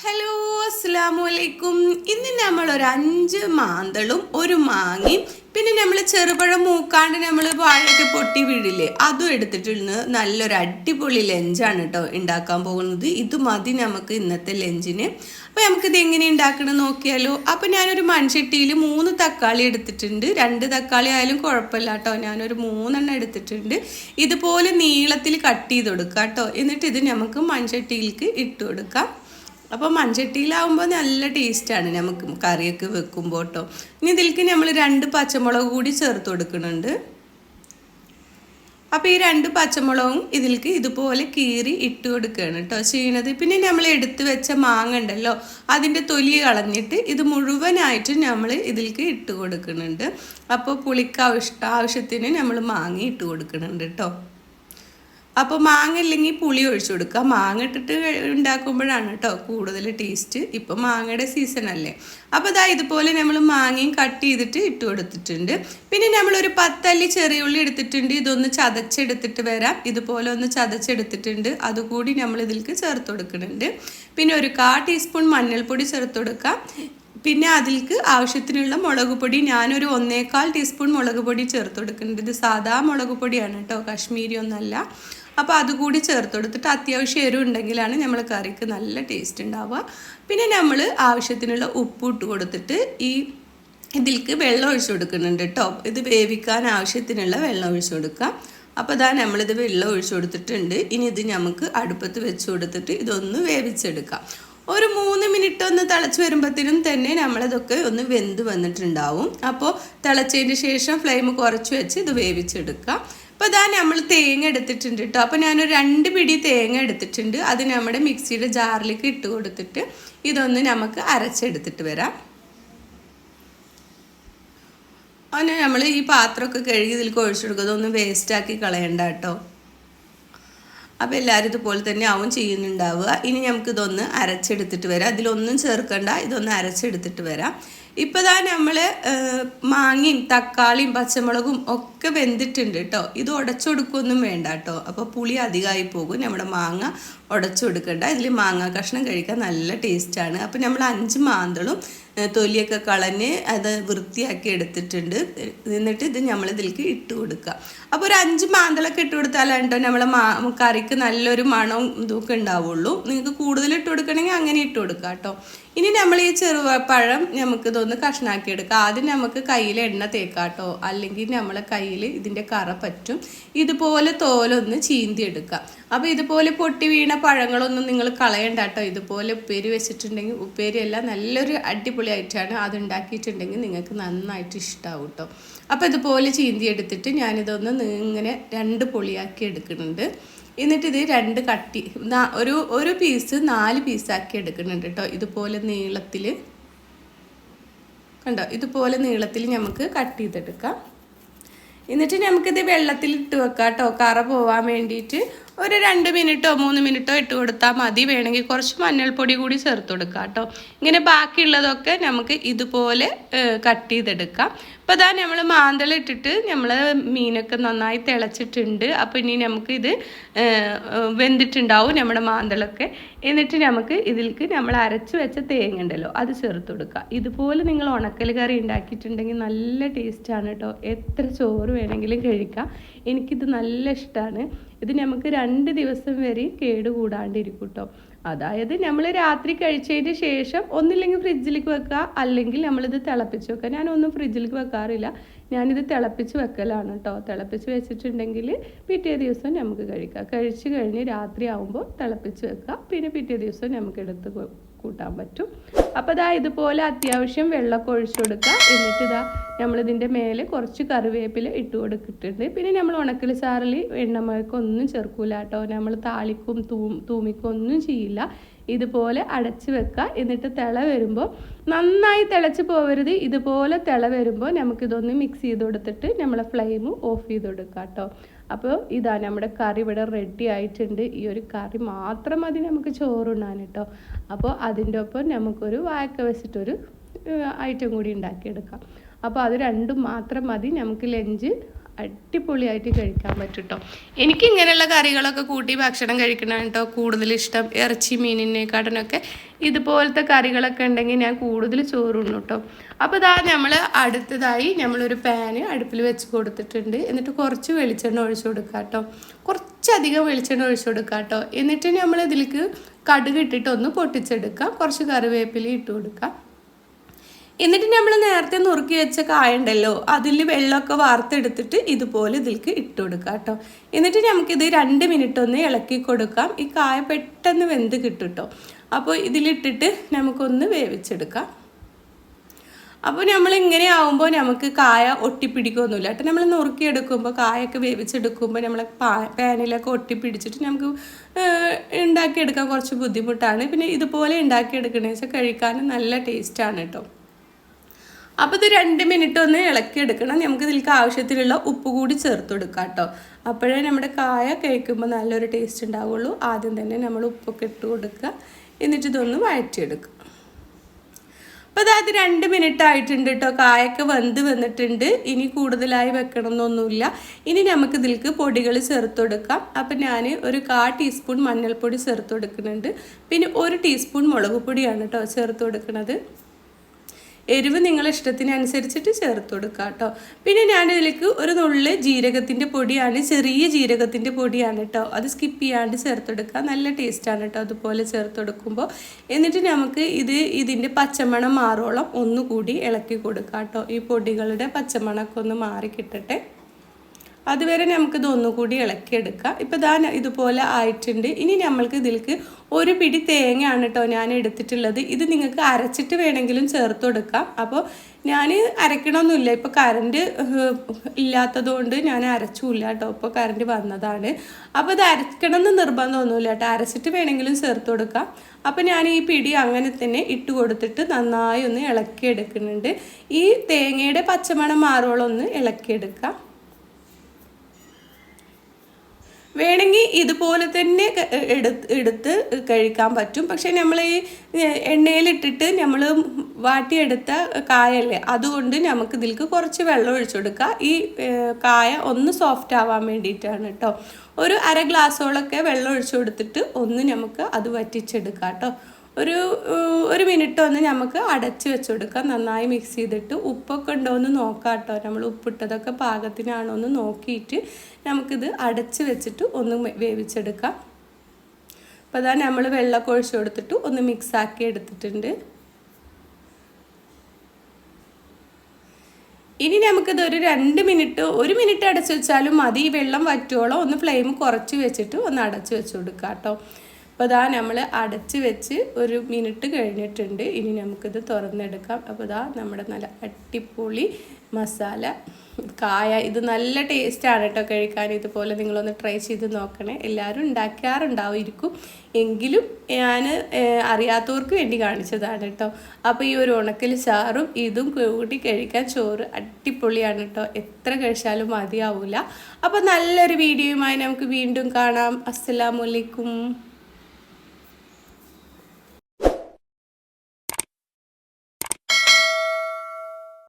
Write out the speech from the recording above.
Hello അസ്സാമു അലൈക്കും ഇന്ന് നമ്മൾ ഒരു അഞ്ച് മാന്തളും ഒരു മാങ്ങയും പിന്നെ നമ്മൾ ചെറുപഴം മൂക്കാണ്ട് നമ്മൾ വാഴയൊക്കെ പൊട്ടി വീഴില്ലേ അതും എടുത്തിട്ടുണ്ട് നല്ലൊരു അടിപൊളി ലഞ്ചാണ് കേട്ടോ ഉണ്ടാക്കാൻ പോകുന്നത്. ഇത് മതി നമുക്ക് ഇന്നത്തെ ലഞ്ചിന്. അപ്പോൾ നമുക്കിത് എങ്ങനെ ഉണ്ടാക്കണം നോക്കിയാലോ. അപ്പോൾ ഞാനൊരു മൺചട്ടിയിൽ മൂന്ന് തക്കാളി എടുത്തിട്ടുണ്ട്. രണ്ട് തക്കാളി ആയാലും കുഴപ്പമില്ല കേട്ടോ ഞാനൊരു മൂന്നെണ്ണം എടുത്തിട്ടുണ്ട്. ഇതുപോലെ നീളത്തിൽ കട്ട് ചെയ്ത് കൊടുക്കാം കേട്ടോ എന്നിട്ട് ഇത് നമുക്ക് മൺചട്ടിയിലേക്ക് ഇട്ട് കൊടുക്കാം. അപ്പോൾ മൺചട്ടിയിലാവുമ്പോൾ നല്ല ടേസ്റ്റാണ് നമുക്ക് കറിയൊക്കെ വെക്കുമ്പോൾ കേട്ടോ ഇനി ഇതിലേക്ക് നമ്മൾ രണ്ട് പച്ചമുളക് കൂടി ചേർത്ത് കൊടുക്കുന്നുണ്ട്. അപ്പോൾ ഈ രണ്ട് പച്ചമുളകും ഇതിലേക്ക് ഇതുപോലെ കീറി ഇട്ട് കൊടുക്കുകയാണ് കേട്ടോ ചെയ്യണത് പിന്നെ നമ്മൾ എടുത്തു വെച്ച മാങ്ങ ഉണ്ടല്ലോ അതിന്റെ തൊലി കളഞ്ഞിട്ട് ഇത് മുഴുവനായിട്ട് നമ്മൾ ഇതിലേക്ക് ഇട്ട് കൊടുക്കുന്നുണ്ട്. അപ്പോൾ പുളിക്ക് ആവശ്യ ആവശ്യത്തിന് നമ്മൾ മാങ്ങ ഇട്ട് കൊടുക്കുന്നുണ്ട് കേട്ടോ അപ്പോൾ മാങ്ങ ഇല്ലെങ്കിൽ പുളി ഒഴിച്ചു കൊടുക്കുക. മാങ്ങ ഇട്ടിട്ട് ഉണ്ടാക്കുമ്പോഴാണ് കേട്ടോ കൂടുതൽ ടേസ്റ്റ്. ഇപ്പം മാങ്ങയുടെ സീസൺ അല്ലേ. അപ്പോൾ ഇതാ ഇതുപോലെ നമ്മൾ മാങ്ങയും കട്ട് ചെയ്തിട്ട് ഇട്ട് കൊടുത്തിട്ടുണ്ട്. പിന്നെ നമ്മളൊരു പത്തല്ലി ചെറിയ ഉള്ളി എടുത്തിട്ടുണ്ട്. ഇതൊന്ന് ചതച്ചെടുത്തിട്ട് വരാം. ഇതുപോലെ ഒന്ന് ചതച്ചെടുത്തിട്ടുണ്ട്. അതുകൂടി നമ്മൾ ഇതിലേക്ക് ചേർത്ത് കൊടുക്കുന്നുണ്ട്. പിന്നെ ഒരു കാ ടീസ്പൂൺ മഞ്ഞൾപ്പൊടി ചേർത്ത് കൊടുക്കാം. പിന്നെ അതിൽക്ക് ആവശ്യത്തിനുള്ള മുളക് പൊടി. ഞാനൊരു ഒന്നേകാൽ ടീസ്പൂൺ മുളക് പൊടി ചേർത്ത് കൊടുക്കുന്നുണ്ട്. ഇത് സാധാ മുളക് പൊടിയാണ് കേട്ടോ കാശ്മീരി ഒന്നല്ല. അപ്പോൾ അതുകൂടി ചേർത്ത് കൊടുത്തിട്ട് അത്യാവശ്യം എരിവ് ഉണ്ടെങ്കിലാണ് നമ്മൾ കറിക്ക് നല്ല ടേസ്റ്റ് ഉണ്ടാവുക പിന്നെ നമ്മൾ ആവശ്യത്തിനുള്ള ഉപ്പ് ഇട്ട് കൊടുത്തിട്ട് ഈ ഇതിലേക്ക് വെള്ളം ഒഴിച്ചു കൊടുക്കുന്നുണ്ട് കേട്ടോ ഇത് വേവിക്കാൻ ആവശ്യത്തിനുള്ള വെള്ളം ഒഴിച്ചു കൊടുക്കാം. അപ്പോൾ ഇതാ നമ്മളിത് വെള്ളം ഒഴിച്ചു കൊടുത്തിട്ടുണ്ട്. ഇനി ഇത് നമുക്ക് അടുപ്പത്ത് വെച്ച് കൊടുത്തിട്ട് ഇതൊന്ന് വേവിച്ചെടുക്കാം. ഒരു മൂന്ന് മിനിറ്റ് ഒന്ന് തിളച്ച് വരുമ്പോഴത്തേനും തന്നെ നമ്മളിതൊക്കെ ഒന്ന് വെന്ത് വന്നിട്ടുണ്ടാവും. അപ്പോൾ തിളച്ചതിന് ശേഷം ഫ്ലെയിം കുറച്ച് വെച്ച് ഇത് വേവിച്ചെടുക്കാം. അപ്പോൾ ഇതാ നമ്മൾ തേങ്ങ എടുത്തിട്ടുണ്ട് കേട്ടോ അപ്പോൾ ഞാനൊരു രണ്ട് പിടി തേങ്ങ എടുത്തിട്ടുണ്ട്. അത് നമ്മുടെ മിക്സിയുടെ ജാറിലേക്ക് ഇട്ട് കൊടുത്തിട്ട് ഇതൊന്ന് നമുക്ക് അരച്ചെടുത്തിട്ട് വരാം. അങ്ങനെ നമ്മൾ ഈ പാത്രമൊക്കെ കഴുകി ഇതിൽ ഒഴിച്ചു കൊടുക്കുക ഇതൊന്നും വേസ്റ്റാക്കി കളയണ്ട കേട്ടോ അപ്പോൾ എല്ലാവരും ഇതുപോലെ തന്നെ ആവും ചെയ്യുന്നുണ്ടാവുക. ഇനി നമുക്കിതൊന്ന് അരച്ചെടുത്തിട്ട് വരാം. ഇതിലൊന്നും ചേർക്കണ്ട. ഇതൊന്ന് അരച്ചെടുത്തിട്ട് വരാം. ഇപ്പോൾ താ നമ്മൾ മാങ്ങയും തക്കാളിയും പച്ചമുളകും ഒക്കെ വെന്തിട്ടുണ്ട് കേട്ടോ ഇത് ഉടച്ചൊടുക്കൊന്നും വേണ്ട കേട്ടോ അപ്പോൾ പുളി അധികമായി പോകും. നമ്മുടെ മാങ്ങ ഉടച്ചു കൊടുക്കണ്ട ഇതിൽ മാങ്ങ കഷ്ണം കഴിക്കാൻ നല്ല ടേസ്റ്റാണ് അപ്പോൾ നമ്മൾ അഞ്ച് മാന്തളും തൊലിയൊക്കെ കളഞ്ഞ് അത് വൃത്തിയാക്കി എടുത്തിട്ടുണ്ട്. എന്നിട്ട് ഇത് നമ്മൾ ഇതിലേക്ക് ഇട്ട് കൊടുക്കുക. അപ്പോൾ ഒരു അഞ്ച് മാന്തളൊക്കെ ഇട്ട് കൊടുത്താലാണ് കേട്ടോ നമ്മളെ മാ കറിക്ക് നല്ലൊരു മണവും ഇതൊക്കെ ഉണ്ടാവുള്ളൂ. നിങ്ങൾക്ക് കൂടുതൽ ഇട്ട് കൊടുക്കണമെങ്കിൽ അങ്ങനെ ഇട്ട് കൊടുക്കുക കേട്ടോ. ഇനി നമ്മൾ ഈ ചെറുപഴം നമുക്ക് ഇതൊന്ന് കഷ്ണാക്കി എടുക്കാം ആദ്യം നമുക്ക് കയ്യിൽ എണ്ണ തേക്കാട്ടോ അല്ലെങ്കിൽ നമ്മളെ കയ്യിൽ ഇതിന്റെ കറ പറ്റും. ഇതുപോലെ തോലൊന്ന് ചീന്തി എടുക്കുക. അപ്പോൾ ഇതുപോലെ പൊട്ടി വീണ പഴങ്ങളൊന്നും നിങ്ങൾ കളയണ്ട കേട്ടോ. ഇതുപോലെ ഉപ്പേരി വെച്ചിട്ടുണ്ടെങ്കിൽ ഉപ്പേരിയെല്ലാം നല്ലൊരു അടിപൊളിയായിട്ടാണ് അത് ഉണ്ടാക്കിയിട്ടുണ്ടെങ്കിൽ നിങ്ങൾക്ക് നന്നായിട്ട് ഇഷ്ടമാവും കേട്ടോ. അപ്പോൾ ഇതുപോലെ ചീന്തി എടുത്തിട്ട് ഞാനിതൊന്ന് ഇങ്ങനെ രണ്ട് പൊളിയാക്കി എടുക്കുന്നുണ്ട്. എന്നിട്ട് ഇത് രണ്ട് കട്ടി ഒരു ഒരു പീസ് നാല് പീസാക്കി എടുക്കുന്നുണ്ട് കേട്ടോ. ഇതുപോലെ നീളത്തിൽ. കണ്ടോ? ഇതുപോലെ നീളത്തിൽ നമുക്ക് കട്ട് ചെയ്തെടുക്കാം. എന്നിട്ട് നമുക്കിത് വെള്ളത്തിൽ ഇട്ട് വെക്കാം കേട്ടോ. കറ പോവാൻ വേണ്ടിയിട്ട് ഒരു രണ്ട് മിനിറ്റോ മൂന്ന് മിനിറ്റോ ഇട്ട് കൊടുത്താൽ മതി. വേണമെങ്കിൽ കുറച്ച് മഞ്ഞൾപ്പൊടി കൂടി ചേർത്ത് കൊടുക്കാം കേട്ടോ. ഇങ്ങനെ ബാക്കിയുള്ളതൊക്കെ നമുക്ക് ഇതുപോലെ കട്ട് ചെയ്തെടുക്കാം. അപ്പോൾ അതാ നമ്മൾ മാന്തള ഇട്ടിട്ട് നമ്മൾ മീനൊക്കെ നന്നായി തിളച്ചിട്ടുണ്ട്. അപ്പോൾ ഇനി നമുക്ക് ഇത് വെന്തിട്ടുണ്ടാവും നമ്മുടെ മാന്തളൊക്കെ. എന്നിട്ട് നമുക്ക് ഇതിലേക്ക് നമ്മൾ അരച്ച് വെച്ച തേങ്ങ ഉണ്ടല്ലോ അത് ചേർത്ത് കൊടുക്കുക. ഇതുപോലെ നിങ്ങൾ ഉണക്കൽ കറി ഉണ്ടാക്കിയിട്ടുണ്ടെങ്കിൽ നല്ല ടേസ്റ്റാണ് കേട്ടോ എത്ര ചോറ് വേണമെങ്കിലും കഴിക്കാം. എനിക്കിത് നല്ല ഇഷ്ടമാണ് ഇത് നമുക്ക് രണ്ട് ദിവസം വരെ കേടുകൂടാണ്ടിരിക്കും കേട്ടോ അതായത് നമ്മൾ രാത്രി കഴിച്ചതിന് ശേഷം ഒന്നില്ലെങ്കിൽ ഫ്രിഡ്ജിലേക്ക് വെക്കുക അല്ലെങ്കിൽ നമ്മളിത് തിളപ്പിച്ച് വെക്കുക. ഞാനൊന്നും ഫ്രിഡ്ജിലേക്ക് വെക്കാറില്ല. ഞാനിത് തിളപ്പിച്ച് വെക്കലാണ് കേട്ടോ തിളപ്പിച്ച് വെച്ചിട്ടുണ്ടെങ്കിൽ പിറ്റേ ദിവസം നമുക്ക് കഴിക്കാം. കഴിച്ച് കഴിഞ്ഞ് രാത്രി ആകുമ്പോൾ തിളപ്പിച്ച് വെക്കുക. പിന്നെ പിറ്റേ ദിവസം നമുക്ക് എടുത്ത് കൂട്ടാൻ പറ്റും. അപ്പോൾ ഇതാ ഇതുപോലെ അത്യാവശ്യം വെള്ളമൊക്കെ ഒഴിച്ചു കൊടുക്കുക. എന്നിട്ട് ഇതാ നമ്മളിതിന്റെ മേലെ കുറച്ച് കറിവേപ്പില ഇട്ട് കൊടുത്തിട്ടുണ്ട്. പിന്നെ നമ്മൾ ഉണക്കൽ ചാറിൽ എണ്ണമഴക്കൊന്നും ചേർക്കൂല കേട്ടോ. നമ്മൾ താളിക്കും തൂ തൂമിക്കും ഒന്നും ചെയ്യില്ല. ഇതുപോലെ അടച്ച് വെക്കുക എന്നിട്ട് തിള വരുമ്പോൾ നന്നായി തിളച്ച് പോകരുത് ഇതുപോലെ തിള വരുമ്പോൾ നമുക്കിതൊന്ന് മിക്സ് ചെയ്ത് കൊടുത്തിട്ട് നമ്മളെ ഫ്ലെയിം ഓഫ് ചെയ്ത് കൊടുക്കാം കേട്ടോ. അപ്പോൾ ഇതാ നമ്മുടെ കറി ഇവിടെ റെഡി ആയിട്ടുണ്ട്. ഈ ഒരു കറി മാത്രം മതി നമുക്ക് ചോറുണ്ണാൻ കേട്ടോ. അപ്പോൾ അതിന്റെ ഒപ്പം നമുക്കൊരു വായക്ക വെച്ചിട്ടൊരു ഐറ്റം കൂടി ഉണ്ടാക്കിയെടുക്കാം. അപ്പോൾ അത് രണ്ടും മാത്രം മതി. നമുക്ക് ലഞ്ച് അടിപൊളിയായിട്ട് കഴിക്കാൻ പറ്റും എനിക്ക് ഇങ്ങനെയുള്ള കറികളൊക്കെ കൂട്ടി ഭക്ഷണം കഴിക്കണം കേട്ടോ കൂടുതൽ ഇഷ്ടം. ഇറച്ചി മീനിനെക്കാട്ടിനൊക്കെ ഇതുപോലത്തെ കറികളൊക്കെ ഉണ്ടെങ്കിൽ ഞാൻ കൂടുതൽ ചോറുണ്ണു കേട്ടോ. അപ്പോൾ ഇതാ നമ്മൾ അടുത്തതായി നമ്മളൊരു പാന് അടുപ്പിൽ വെച്ച് കൊടുത്തിട്ടുണ്ട്. എന്നിട്ട് കുറച്ച് വെളിച്ചെണ്ണ ഒഴിച്ചു കൊടുക്കുക കേട്ടോ. കുറച്ചധികം വെളിച്ചെണ്ണ ഒഴിച്ചു കൊടുക്കുക കേട്ടോ. എന്നിട്ട് നമ്മൾ ഇതിലേക്ക് കടുക് ഇട്ടിട്ട് ഒന്ന് പൊട്ടിച്ചെടുക്കുക കുറച്ച് കറിവേപ്പില ഇട്ട് കൊടുക്കുക എന്നിട്ട് നമ്മൾ നേരത്തെ നുറുക്കി വെച്ച കായ ഉണ്ടല്ലോ അതിൽ വെള്ളമൊക്കെ വാർത്തെടുത്തിട്ട് ഇതുപോലെ ഇതിലേക്ക് ഇട്ട് കൊടുക്കുക കേട്ടോ. എന്നിട്ട് നമുക്കിത് രണ്ട് മിനിറ്റ് ഒന്ന് ഇളക്കി കൊടുക്കാം. ഈ കായ പെട്ടെന്ന് വെന്ത് കിട്ടും കേട്ടോ അപ്പോൾ ഇതിലിട്ടിട്ട് നമുക്കൊന്ന് വേവിച്ചെടുക്കാം. അപ്പോൾ നമ്മൾ ഇങ്ങനെ ആവുമ്പോൾ നമുക്ക് കായ ഒട്ടിപ്പിടിക്കൊന്നുമില്ല കേട്ടോ. നമ്മൾ നുറുക്കിയെടുക്കുമ്പോൾ കായൊക്കെ വേവിച്ചെടുക്കുമ്പോൾ നമ്മളെ പാ പാനിലൊക്കെ ഒട്ടിപ്പിടിച്ചിട്ട് നമുക്ക് ഉണ്ടാക്കിയെടുക്കാൻ കുറച്ച് ബുദ്ധിമുട്ടാണ്. പിന്നെ ഇതുപോലെ ഉണ്ടാക്കിയെടുക്കണമെന്ന് വെച്ചാൽ കഴിക്കാൻ നല്ല ടേസ്റ്റാണ് കേട്ടോ. അപ്പോൾ ഇത് രണ്ട് മിനിറ്റ് ഒന്ന് ഇളക്കി എടുക്കണം. നമുക്ക് ഇതിലേക്ക് ആവശ്യത്തിലുള്ള ഉപ്പ് കൂടി ചേർത്ത് കൊടുക്കാം കേട്ടോ. അപ്പോഴേ നമ്മുടെ കായ കഴിക്കുമ്പോൾ നല്ലൊരു ടേസ്റ്റ് ഉണ്ടാവുള്ളൂ. ആദ്യം തന്നെ നമ്മൾ ഉപ്പൊക്കെ ഇട്ട് കൊടുക്കുക. എന്നിട്ട് ഇതൊന്ന് വഴറ്റിയെടുക്കുക അപ്പോൾ അതായത് രണ്ട് മിനിറ്റ് ആയിട്ടുണ്ട് കേട്ടോ. കായൊക്കെ വെന്ത് വന്നിട്ടുണ്ട്. ഇനി കൂടുതലായി വെക്കണം എന്നൊന്നുമില്ല ഇനി നമുക്ക് ഇതിലേക്ക് പൊടികൾ ചേർത്ത് കൊടുക്കാം. അപ്പം ഞാൻ ഒരു കാ ടീസ്പൂൺ മഞ്ഞൾപ്പൊടി ചേർത്ത് കൊടുക്കുന്നുണ്ട്. പിന്നെ ഒരു ടീസ്പൂൺ മുളക് പൊടിയാണ് കേട്ടോ ചേർത്ത് കൊടുക്കുന്നത്. എരിവ് നിങ്ങൾ ഇഷ്ടത്തിനനുസരിച്ചിട്ട് ചേർത്ത് കൊടുക്കുക കേട്ടോ. പിന്നെ ഞാനിതിലേക്ക് ഒരു നുള്ളിൽ ജീരകത്തിന്റെ പൊടിയാണ് ചെറിയ ജീരകത്തിന്റെ പൊടിയാണ് കേട്ടോ. അത് സ്കിപ്പ് ചെയ്യാണ്ട് ചേർത്ത് കൊടുക്കുക. നല്ല ടേസ്റ്റാണ് കേട്ടോ അതുപോലെ ചേർത്ത് കൊടുക്കുമ്പോൾ. എന്നിട്ട് നമുക്ക് ഇത് ഇതിന്റെ പച്ചമണം മാറോളം ഒന്നുകൂടി ഇളക്കി കൊടുക്കുക കേട്ടോ. ഈ പൊടികളുടെ പച്ചമണമൊക്കെ ഒന്ന് മാറി കിട്ടട്ടെ. അതുവരെ നമുക്ക് നമുക്കിത് ഒന്നുകൂടി ഇളക്കിയെടുക്കാം. ഇപ്പോൾ ദാ ഇതുപോലെ ആയിട്ടുണ്ട്. ഇനി നമ്മൾക്ക് ഇതിലേക്ക് ഒരു പിടി തേങ്ങയാണ് കേട്ടോ ഞാൻ എടുത്തിട്ടുള്ളത്. ഇത് നിങ്ങൾക്ക് അരച്ചിട്ട് വേണമെങ്കിലും ചേർത്ത് കൊടുക്കാം. അപ്പോൾ ഞാൻ അരക്കണമൊന്നുമില്ല ഇപ്പോൾ കറണ്ട് ഇല്ലാത്തതുകൊണ്ട് ഞാൻ അരച്ചില്ല കേട്ടോ ഇപ്പോൾ കറണ്ട് വന്നതാണ്. അപ്പോൾ ഇത് അരക്കണമെന്ന് നിർബന്ധമൊന്നുമില്ല കേട്ടോ അരച്ചിട്ട് വേണമെങ്കിലും ചേർത്ത് കൊടുക്കാം. അപ്പോൾ ഞാൻ ഈ പിടി അങ്ങനെ തന്നെ ഇട്ട് കൊടുത്തിട്ട് നന്നായി ഒന്ന് ഇളക്കിയെടുക്കുന്നുണ്ട്. ഈ തേങ്ങയുടെ പച്ചമണം മാറോളം ഒന്ന് ഇളക്കിയെടുക്കാം. വേണമെങ്കിൽ ഇതുപോലെ തന്നെ എടുത്ത് എടുത്ത് കഴിക്കാൻ പറ്റും. പക്ഷേ നമ്മൾ ഈ എണ്ണയിലിട്ടിട്ട് നമ്മൾ വാട്ടിയെടുത്ത കായല്ലേ അതുകൊണ്ട് നമുക്ക് ഇതിലേക്ക് കുറച്ച് വെള്ളം ഒഴിച്ചു കൊടുക്കുക. ഈ കായ ഒന്ന് സോഫ്റ്റ് ആവാൻ വേണ്ടിയിട്ടാണ് കേട്ടോ. ഒരു അര ഗ്ലാസ്സോളൊക്കെ വെള്ളം ഒഴിച്ചു കൊടുത്തിട്ട് ഒന്ന് നമുക്ക് അത് വറ്റിച്ചെടുക്കാം കേട്ടോ. ഒരു ഒരു മിനിറ്റ് ഒന്ന് നമുക്ക് അടച്ച് വെച്ച് കൊടുക്കാം. നന്നായി മിക്സ് ചെയ്തിട്ട് ഉപ്പൊക്കെ ഉണ്ടോ എന്ന് നോക്കാം കേട്ടോ നമ്മൾ ഉപ്പിട്ടതൊക്കെ പാകത്തിനാണോ എന്ന് നോക്കിയിട്ട് നമുക്കിത് അടച്ച് വെച്ചിട്ട് ഒന്ന് വേവിച്ചെടുക്കാം. അപ്പോൾ അതാ നമ്മൾ വെള്ളമൊക്കെ ഒഴിച്ചു കൊടുത്തിട്ട് ഒന്ന് മിക്സ് ആക്കി എടുത്തിട്ടുണ്ട്. ഇനി നമുക്കിത് ഒരു രണ്ട് മിനിറ്റ് ഒരു മിനിറ്റ് അടച്ചു വെച്ചാലും മതി. ഈ വെള്ളം വറ്റുവോളം ഒന്ന് ഫ്ലെയിം കുറച്ച് വെച്ചിട്ട് ഒന്ന് അടച്ചു വെച്ച് കൊടുക്കാം കേട്ടോ അപ്പോൾ ഇതാ നമ്മൾ അടച്ച് വെച്ച് ഒരു മിനിറ്റ് കഴിഞ്ഞിട്ടുണ്ട്. ഇനി നമുക്കിത് തുറന്നെടുക്കാം. അപ്പോൾ ഇതാ നമ്മുടെ നല്ല അടിപൊളി മസാല. കായ ഇത് നല്ല ടേസ്റ്റാണ് കേട്ടോ കഴിക്കാൻ. ഇതുപോലെ നിങ്ങളൊന്ന് ട്രൈ ചെയ്ത് നോക്കണേ. എല്ലാവരും ഉണ്ടാക്കാറുണ്ടാവുമായിരിക്കും എങ്കിലും ഞാൻ അറിയാത്തവർക്ക് വേണ്ടി കാണിച്ചതാണ് കേട്ടോ. അപ്പോൾ ഈ ഒരു ഉണക്കൽ ചാറും ഇതും കൂട്ടി കഴിക്കാൻ ചോറ് അടിപൊളിയാണ് കേട്ടോ. എത്ര കഴിച്ചാലും മതിയാവില്ല അപ്പോൾ നല്ലൊരു വീഡിയോയുമായി നമുക്ക് വീണ്ടും കാണാം. അസ്സലാമലൈക്കും